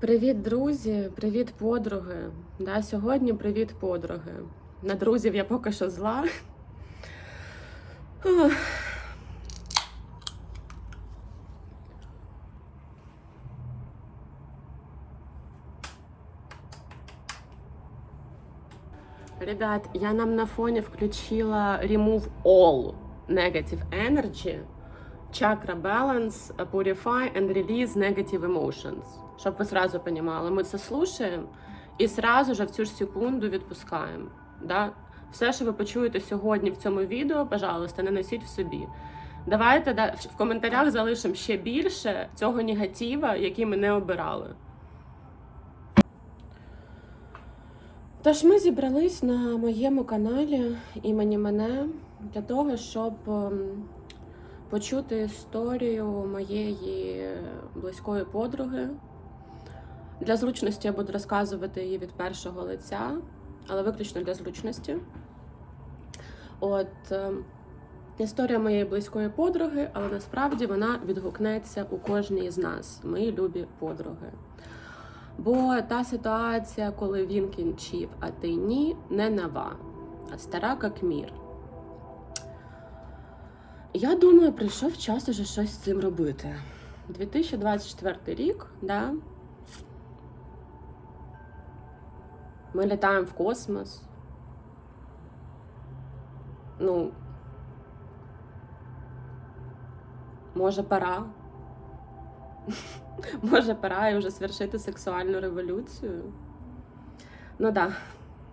Привіт, друзі, привіт, подруги. Да, сьогодні привіт, подруги. На друзів я поки що зла. Ребят, я нам на фоне включила Remove All Negative Energy, Chakra Balance, Purify and Release Negative Emotions. Щоб ви сразу понимали, ми це слушаємо і сразу же в цю ж секунду відпускаємо. Да? Все, що ви почуєте сьогодні в цьому відео, пожалуйста, не носіть в собі. Давайте да, в коментарях залишимо ще більше цього негатива, який ми не обирали. Тож ми зібрались на моєму каналі імені мене для того, щоб ем, почути історію моєї близької подруги. Для зручності я буду розказувати її від першого лиця, але виключно для зручності. От ем, історія моєї близької подруги, але насправді вона відгукнеться у кожній з нас, мої любі подруги. Бо та ситуація, коли він кінчив, а ти ні, не нова, а стара як мір. Я думаю, прийшов час уже щось з цим робити. 2024 рік, да? Ми літаємо в космос. Ну, може, пора. Може, пора і вже свершити сексуальну революцію. Ну да,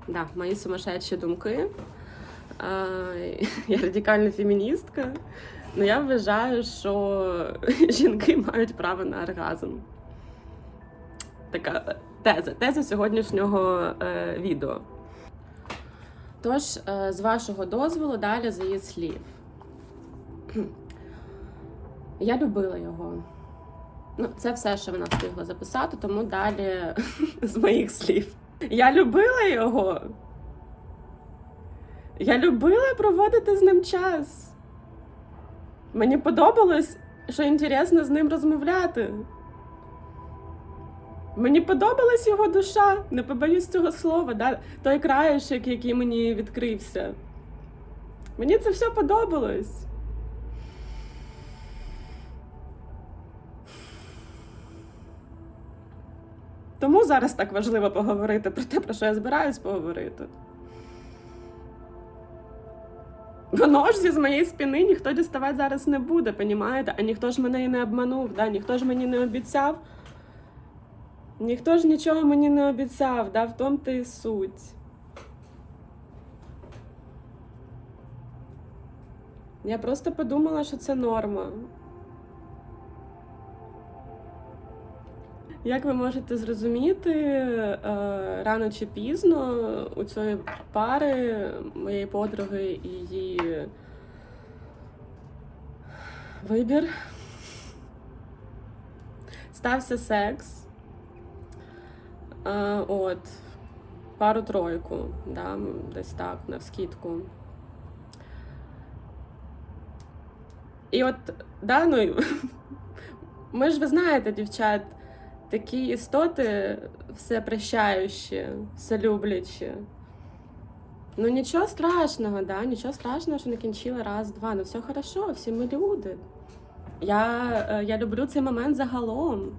да, мої сумасшедші думки. А, я радикальна феміністка. Ну я вважаю, що жінки мають право на оргазм. Така теза, теза сьогоднішнього е, відео. Тож, е, з вашого дозволу, далі за її слів. Я любила його. Ну, це все, що вона встигла записати, тому далі з моїх слів. Я любила його. Я любила проводити з ним час. Мені подобалось, що інтересно з ним розмовляти. Мені подобалась його душа, не побоюсь цього слова, да? той краєшок, який мені відкрився. Мені це все подобалось. Тому зараз так важливо поговорити про те, про що я збираюсь поговорити. Воно ж зі з моєї спини ніхто діставати зараз не буде, понімаєте? А ніхто ж мене і не обманув, да? ніхто ж мені не обіцяв. Ніхто ж нічого мені не обіцяв, да? в тому то і суть. Я просто подумала, що це норма. Як ви можете зрозуміти, е, рано чи пізно у цієї пари моєї подруги і її вибір стався секс. Е, От, пару-тройку, да, десь так, навскідку. І от, да, ну, ми ж ви знаєте, дівчат, такі істоти все прощаючі, все люблячі. Ну нічого страшного, да? нічого страшного, що не кінчила раз-два. Ну все хорошо, всі ми люди. Я, е, я люблю цей момент загалом.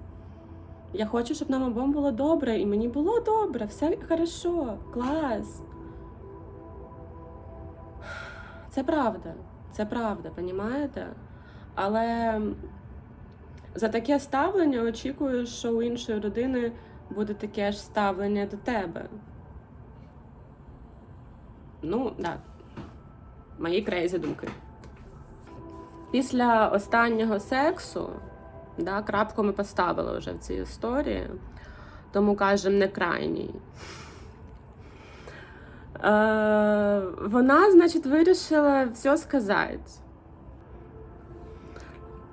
Я хочу, щоб нам обом було добре, і мені було добре, все хорошо, клас. Це правда, це правда, понімаєте? Але за таке ставлення очікую, що у іншої людини буде таке ж ставлення до тебе. Ну, так. Мої крейзі думки. Після останнього сексу, да, крапку ми поставили вже в цій історії, тому кажемо не крайній. Е, вона, значить, вирішила все сказати.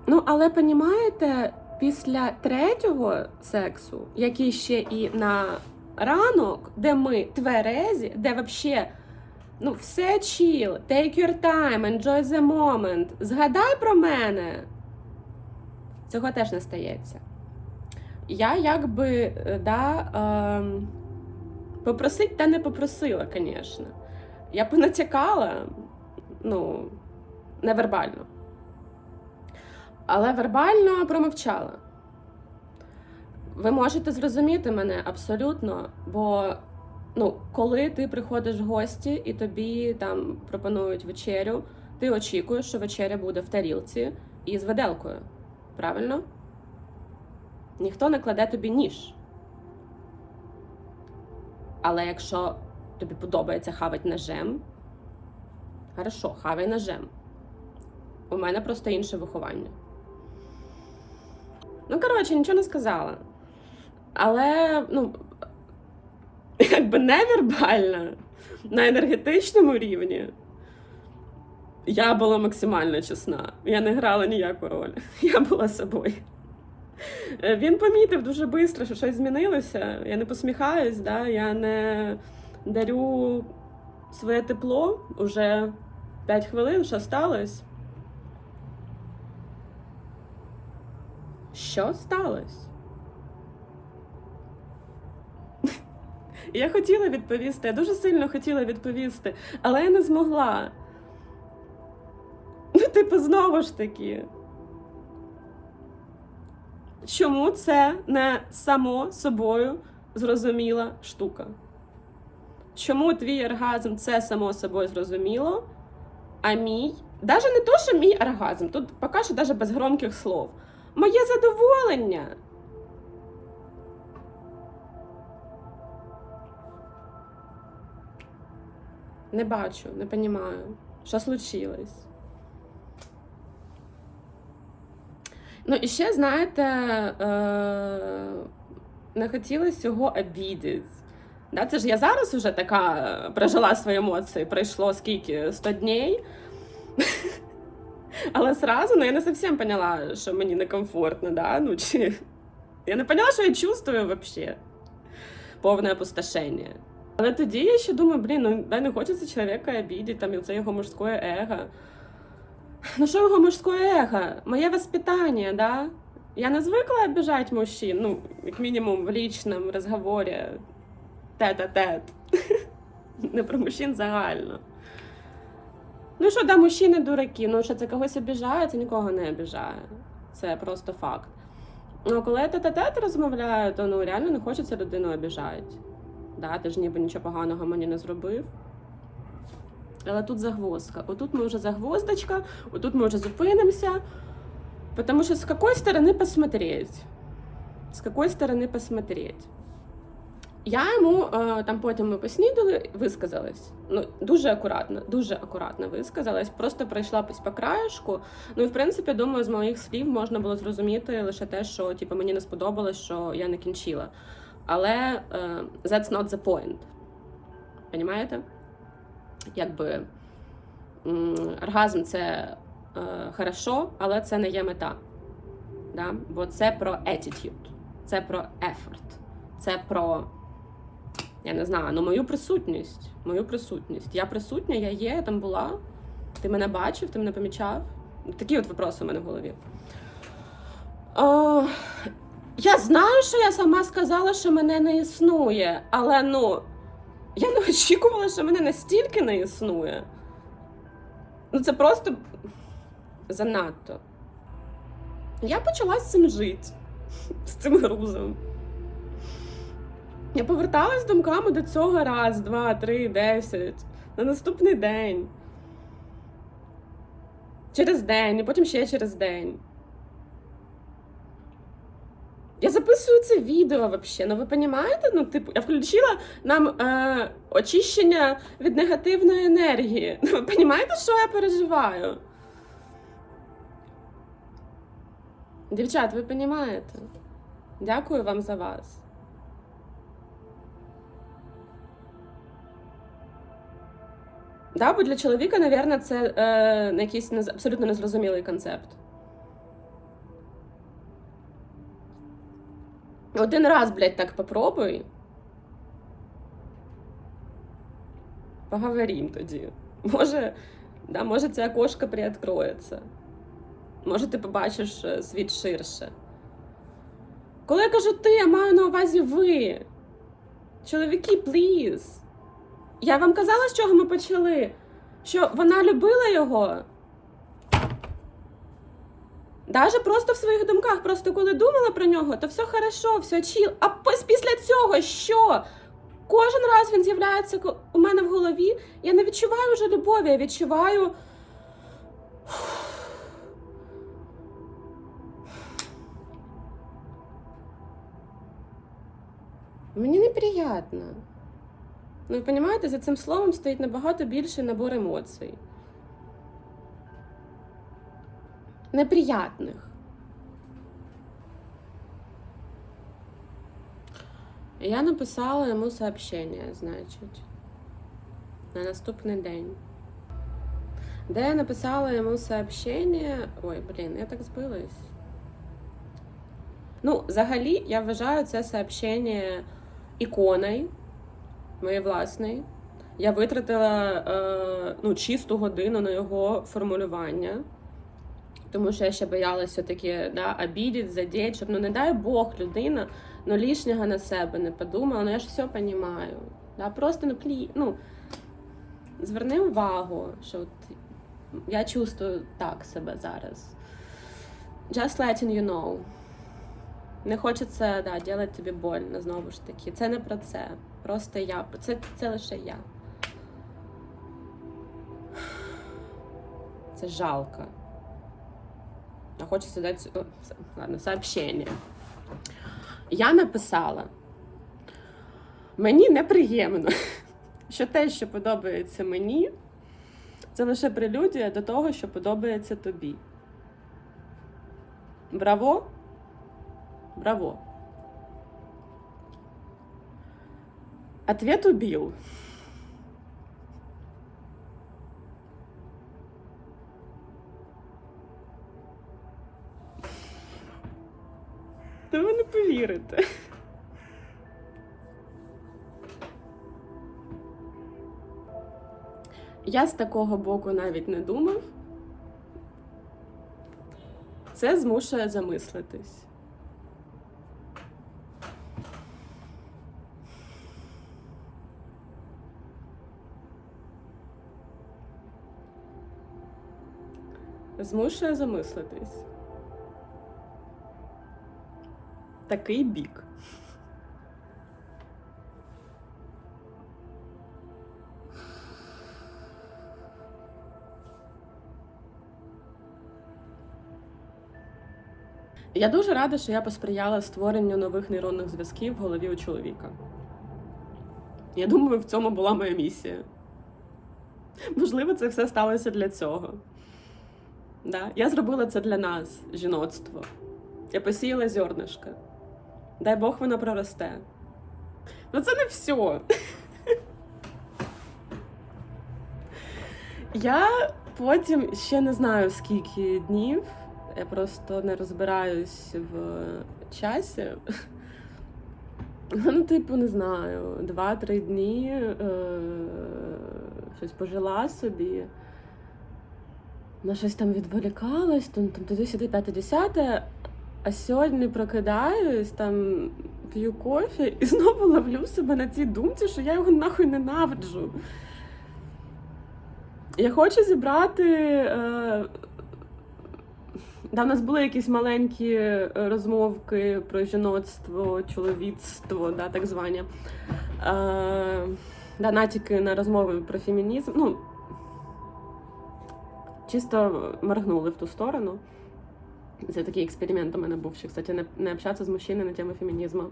Ну, але понімаєте, після третього сексу, який ще і на ранок, де ми тверезі, де взагалі ну, все chill, take your time, enjoy the moment, згадай про мене. Цього теж не стається. я якби е, да, ем, попросить та не попросила, звісно. Я понатякала, ну, невербально. Але вербально промовчала. Ви можете зрозуміти мене абсолютно, бо ну, коли ти приходиш в гості і тобі там пропонують вечерю, ти очікуєш, що вечеря буде в тарілці і з виделкою. Правильно? Ніхто не кладе тобі ніж. Але якщо тобі подобається хавати ножем, хорошо, хавай ножем. У мене просто інше виховання. Ну, коротше, нічого не сказала. Але, ну, якби невербально, на енергетичному рівні я була максимально чесна. Я не грала ніяку роль. Я була собою. Е, Він помітив дуже швидко, що щось змінилося. Я не посміхаюсь, да? я не дарю своє тепло уже 5 хвилин, що сталося. Що сталося? Я хотіла відповісти, я дуже сильно хотіла відповісти, але я не змогла. Ну, типу, знову ж таки. Чому це не само собою зрозуміла штука? Чому твій оргазм це само собою зрозуміло, а мій. Навіть не то, що мій оргазм, тут поки що навіть без громких слов. Моє задоволення. Не бачу, не розумію, що случилось. Ну, і ще, знаєте, е, не хотілося цього обідати. Да, це ж я зараз вже така е, прожила свої емоції, пройшло скільки 100 днів. Але сразу ну, я не зовсім поняла, що мені некомфортно, да? ну, чи... я не поняла, що я чувствую взагалі. Повне опустошення. Але тоді я ще думаю, блін, ну да, не хочеться чоловіка обідати, там, це його мужське его. Ну, що його мужське его? Моє воспитання, да? Я не звикла обіжати мужчин, ну, як мінімум в лічному розговорі, тет-а-тет. Не про мужчин загально. Ну що, да, мужчини дураки, ну що це когось обіжає, це нікого не обіжає. Це просто факт. Ну, коли я тет-а-тет розмовляю, то ну реально не хочеться людину обіжати. Да, ти ж ніби нічого поганого мені не зробив. Але тут загвоздка. Отут ми вже загвоздочка, отут ми вже зупинимося. Потому що з якої сторони посмотреть? З якої сторони посмотреть? Я йому е, там потім ми поснідали, висказалась. Ну, дуже акуратно, дуже акуратно висказалась. Просто пройшла по краєшку. Ну і в принципі, думаю, з моїх слів можна було зрозуміти лише те, що типу, мені не сподобалось, що я не кінчила. Але е, that's not the point. Понімаєте? Якби оргазм це е, хорошо, але це не є мета. Да? Бо це про attitude, це про effort, це про. Я не знаю, ну мою присутність. Мою присутність. Я присутня, я є, я там була. Ти мене бачив, ти мене помічав. Такі от випроси у мене в голові. О, я знаю, що я сама сказала, що мене не існує, але ну, я не очікувала, що мене настільки не існує. Ну, це просто занадто. Я почала з цим жити, з цим грузом. Я поверталась думками до цього раз, два, три, десять. На наступний день. Через день, і потім ще через день. Я записую це відео взагалі. Ну ви розумієте? Ну, типу, я включила нам е, очищення від негативної енергії. Ну, ви розумієте, що я переживаю? Дівчат, ви розумієте? Дякую вам за вас. Да, бо для чоловіка, мабуть, це е, якийсь абсолютно незрозумілий концепт. Один раз, блядь, так попробуй. Поговорим тоді. Може, да, може це окошко приоткроється. Може, ти побачиш е, світ ширше. Коли я кажу ти, я маю на увазі ви. Чоловіки, пліз. Я вам казала, з чого ми почали? Що вона любила його. Даже просто в своїх думках, просто коли думала про нього, то все хорошо, все чіл. А після цього що? Кожен раз він з'являється у мене в голові. Я не відчуваю вже любові, я відчуваю. Мені неприємно. Ну, ви розумієте, за цим словом стоїть набагато більший набор емоцій. Неприятних. Я написала йому сообщення, значить, на наступний день. Де я написала йому сообщення. Ой, блін, я так збилась. Ну, взагалі, я вважаю це сообщення іконою моєї власної. Я витратила е, ну, чисту годину на його формулювання. Тому що я ще боялася все-таки да, обідіть, задіть, щоб ну не дай Бог людина ну, лишнього на себе не подумала, ну я ж все розумію. Да, просто ну, плі, ну, зверни увагу, що от я чувствую так себе зараз. Just letting you know. Не хочеться да, робити тобі больно, знову ж таки. Це не про це. Просто я. Це, це лише я. Це жалко. А хочеться дати ладно, сообщення. Я написала. Мені неприємно, що те, що подобається мені, це лише прелюдія до того, що подобається тобі. Браво! Браво! Ответ убил. Та ви не повірите. Я з такого боку навіть не думав. Це змушує замислитись. Змушує замислитись. Такий бік. Я дуже рада, що я посприяла створенню нових нейронних зв'язків в голові у чоловіка. Я думаю, в цьому була моя місія. Можливо, це все сталося для цього. Да? Я зробила це для нас, жіноцтво. Я посіяла зернишко. Дай Бог воно проросте. Ну це не все. Я потім ще не знаю скільки днів. Я просто не розбираюсь в часі. Ну, типу, не знаю, два-три дні е- щось пожила собі. На щось там відволікалась, там, туди-сюди, п'яте десяте. А сьогодні прокидаюсь, там п'ю кофе і знову ловлю себе на цій думці, що я його нахуй ненавиджу. Я хочу зібрати. Е... Да, в нас були якісь маленькі е, розмовки про жіноцтво, чоловіцтво, да, так звані. Е... Да, натяки на розмови про фемінізм. Ну, чисто моргнули в ту сторону. Це такий експеримент у мене був, що, кстати, не, не общатися з мужчиною на тему фемінізму.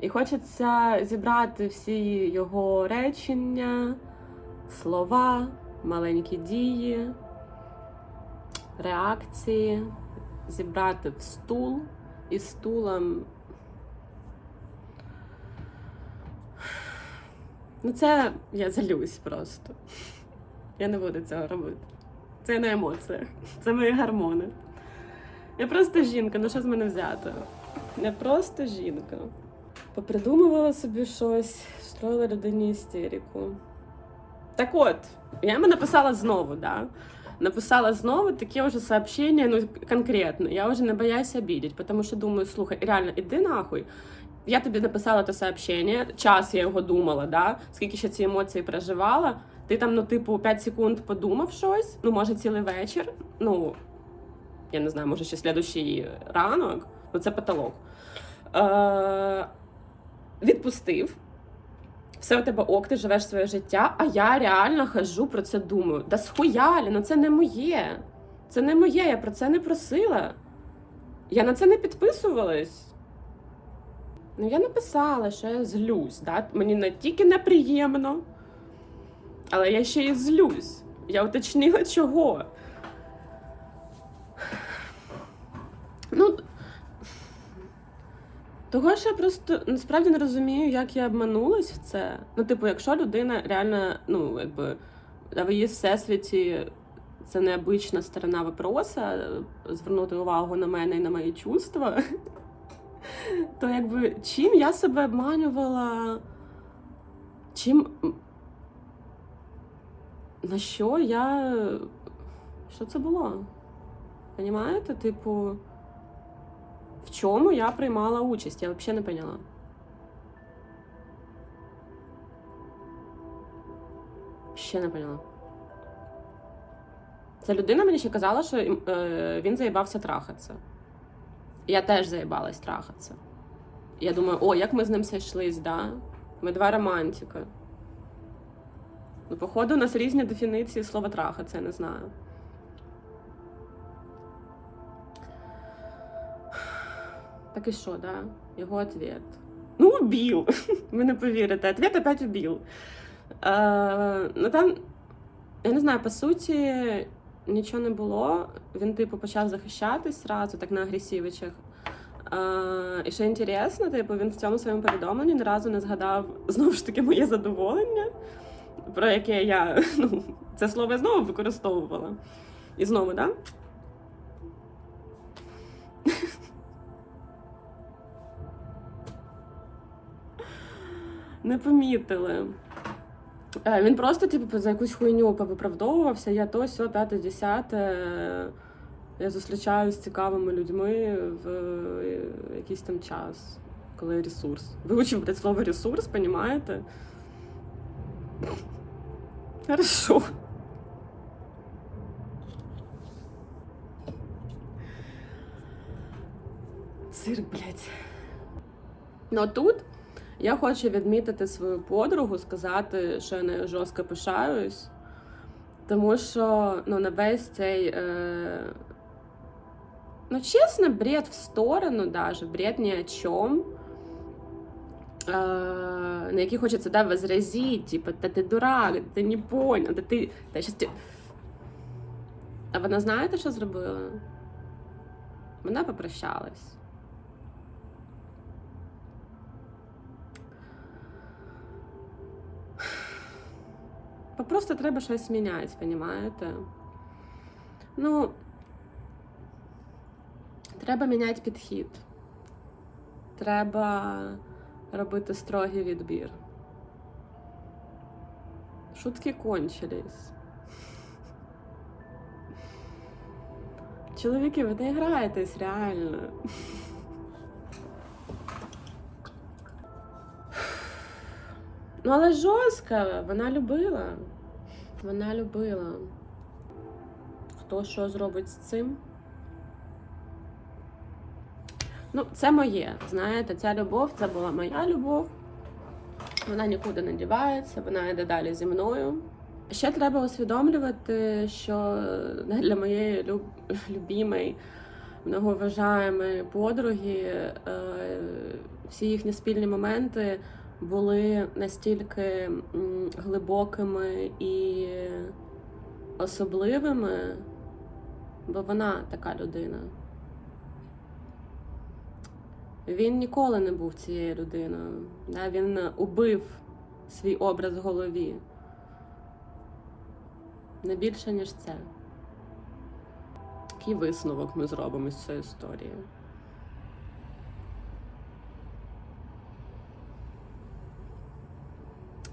І хочеться зібрати всі його речення, слова, маленькі дії, реакції, зібрати в стул і стулом. Ну, це я залюсь просто. Я не буду цього робити. Це на емоціях. Це мої гормони. Я просто жінка, ну що з мене взято? Я просто жінка. Попридумувала собі щось, строїла людині істерику. Так от, я йому написала знову, да? написала знову таке вже сообщення, ну конкретно. Я вже не боюсь обідати, тому що думаю, слухай, реально, іди нахуй. Я тобі написала те сообщення, час я його думала, да? скільки ще ці емоції проживала. Ти там, ну, типу, 5 секунд подумав щось, ну, може, цілий вечір. Ну, я не знаю, може, ще слідущий ранок, ну це потолок. Е- відпустив. Все у тебе ок, ти живеш своє життя, а я реально хожу про це думаю. Да схуялі, ну це не моє. Це не моє, я про це не просила. Я на це не підписувалась. Ну, я написала, що я злюсь. Да? Мені не тільки неприємно, але я ще й злюсь. Я уточнила чого. Ну, того, що я просто насправді не розумію, як я обманулась в це. Ну, типу, якщо людина реально, ну, якби в її всесвіті це необична сторона випроса, звернути увагу на мене і на мої чувства, то якби чим я себе обманювала? Чим. На що я. Що це було? Понімаєте? Типу, в чому я приймала участь? Я взагалі не поняла. Ще не поняла. Ця людина мені ще казала, що е, він заїбався трахатися. Я теж заїбалась трахатися. Я думаю, о, як ми з ним зійшлись, да? Ми два романтика. Ну, походу, у нас різні дефініції слова трахатися, я не знаю. Так і що, да? Його ответ. Ну, убил. Ви не повірите. Ответ опять убил. Е, ну там, я не знаю, по суті, нічого не було. Він, типу, почав захищатись зразу, так на агресівичах. Е, і що інтересно, типу, він в цьому своєму повідомленні ні разу не згадав знову ж таки моє задоволення, про яке я ну, це слово я знову використовувала. І знову, так? Да? Не помітили. Е, Він просто, типу, за якусь хуйню повиправдовувався. Я то, сьо, п'яте, десяте. Я зустрічаюся з цікавими людьми в е, якийсь там час, коли ресурс. Вивчив блядь, слово ресурс, понімаєте? Хорошо. Цирк, блядь. Ну тут я хочу відмітити свою подругу, сказати, що я нею жорстко пишаюсь. Тому що ну, на весь цей. Е... Ну, чесно, бред в сторону, даже, бред ні о чому. Е, на який хочеться да, возразити, типу, та ти дурак, ти не понял, та ти. Та щас. А вона знаєте, що зробила? Вона попрощалась. Просто треба щось міняти, понімаєте? Ну, треба міняти підхід. Треба робити строгий відбір. Шутки кончились. Чоловіки, ви не граєтесь реально. Ну, але жорстка, вона любила. Вона любила. Хто що зробить з цим? Ну, це моє. Знаєте, ця любов це була моя любов. Вона нікуди не дівається, вона йде далі зі мною. Ще треба усвідомлювати, що для моєї люб... любімої, многоважаємої подруги е, всі їхні спільні моменти були настільки глибокими і особливими, бо вона така людина. Він ніколи не був цією людиною. Він убив свій образ в голові. Не більше, ніж це. Який висновок ми зробимо з цієї історії?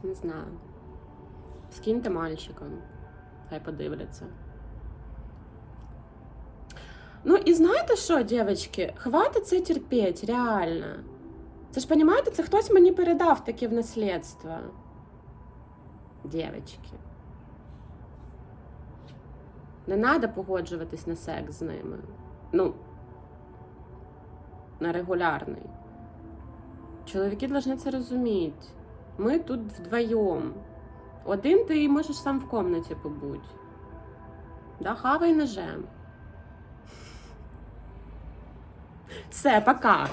Не знаю. Скиньте мальчикам, хай подивляться. І знаєте що, дівчатки, хватить це терпеть, реально. Це ж, розумієте, це хтось мені передав таке в наслідство. Дівчатки. Не треба погоджуватись на секс з ними. Ну, на регулярний. Чоловіки повинні це розуміти. Ми тут вдвоєм. Один ти можеш сам в комнаті побути. Да, хавай ножем. Все, пока.